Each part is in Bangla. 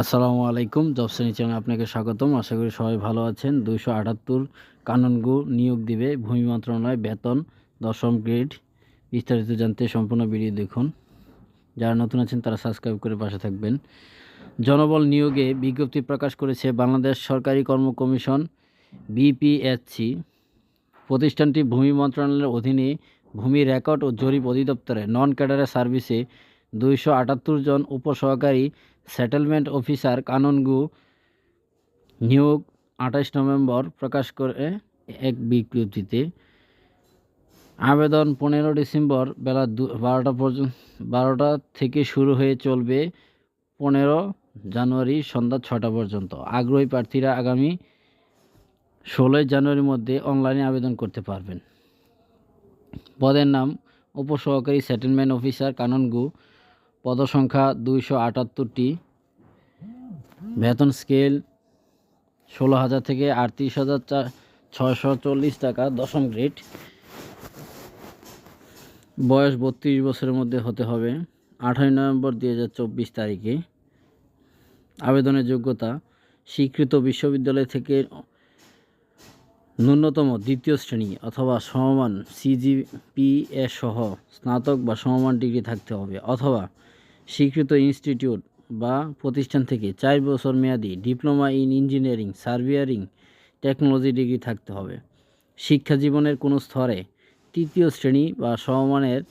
আসসালামু আলাইকুম, জব শ্রেণি চ্যানেলে আপনাকে স্বাগতম। আশা করি সবাই ভালো আছেন। দুইশো আটাত্তর কানুনগু নিয়োগ দিবে ভূমি মন্ত্রণালয় বেতন, দশম গ্রেড। বিস্তারিত জানতে সম্পূর্ণ ভিডিও দেখুন। যারা নতুন আছেন, তারা সাবস্ক্রাইব করে পাশে থাকবেন। জনবল নিয়োগে বিজ্ঞপ্তি প্রকাশ করেছে বাংলাদেশ সরকারি কর্ম কমিশন, বিপিএসসি। প্রতিষ্ঠানটি ভূমি মন্ত্রণালয়ের অধীনে ভূমি রেকর্ড ও জরিপ অধিদপ্তরে নন ক্যাডারের সার্ভিসে দুইশো আটাত্তর জন উপসহকারী সেটেলমেন্ট অফিসার কাননগু নিয়োগ আঠাশ নভেম্বর প্রকাশ করে এক বিজ্ঞপ্তিতে। আবেদন পনেরো ডিসেম্বর বেলা দু, বারোটা পর্যন্ত, বারোটা থেকে শুরু হয়ে চলবে পনেরো জানুয়ারি সন্ধ্যা ছটা পর্যন্ত। আগ্রহী প্রার্থীরা আগামী ষোলোই জানুয়ারির মধ্যে অনলাইনে আবেদন করতে পারবেন। পদের নাম, উপসহকারী সেটেলমেন্ট অফিসার কাননগু পদসংখ্যা দুইশো আটাত্তরটি। বেতন স্কেল ষোলো হাজার থেকে আটত্রিশ হাজার চার ছয়শো চল্লিশ টাকা, দশম গ্রেড। বয়স বত্রিশ বছরের মধ্যে হতে হবে। আঠারোই নভেম্বর দুই হাজার চব্বিশ তারিখে। আবেদনের যোগ্যতা, স্বীকৃত বিশ্ববিদ্যালয় থেকে ন্যূনতম দ্বিতীয় শ্রেণি অথবা সমমান সিজিপিএ সহ স্নাতক বা সমমান ডিগ্রি থাকতে হবে অথবা স্বীকৃত ইনস্টিটিউট বা প্রতিষ্ঠান থেকে চার বছর মেয়াদি diploma in engineering, surveying, technology degree থাকতে হবে। শিক্ষা জীবনের কোনো স্তরে তৃতীয় শ্রেণি বা সমমানের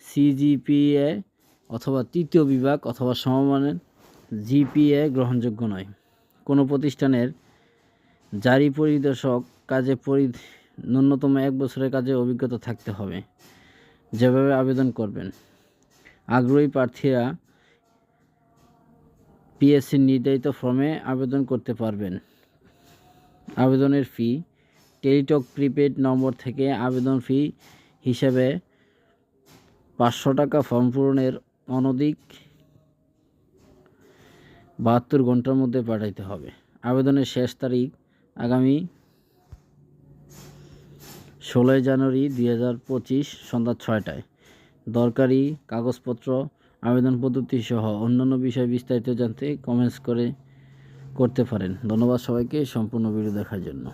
সিজিপিএ অথবা তৃতীয় বিভাগ অথবা সমমানের জিপিএ গ্রহণযোগ্য নয়। কোনো প্রতিষ্ঠানের জারি পরিদর্শক কাজে পরি, ন্যূনতম এক বছরের কাজে অভিজ্ঞতা থাকতে হবে। যেভাবে আবেদন করবেন। আগ্রহী প্রার্থীরা পিএসসির নির্ধারিত ফর্মে আবেদন করতে পারবেন। আবেদনের ফি, টেলিটক প্রিপেড নম্বর থেকে আবেদন ফি হিসেবে পাঁচশো টাকা ফর্ম পূরণের অনধিক বাহাত্তর ঘণ্টার মধ্যে পাঠাইতে হবে। আবেদনের শেষ তারিখ আগামী ষোলোই জানুয়ারি দুই হাজার পঁচিশ সন্ধ্যা ছয়টায়। দরকারি কাগজপত্র, আবেদন পদ্ধতি সহ অন্যান্য বিষয়ে বিস্তারিত জানতে কমেন্টস করে, করতে পারেন। ধন্যবাদ সবাইকে সম্পূর্ণ ভিডিও দেখার জন্য।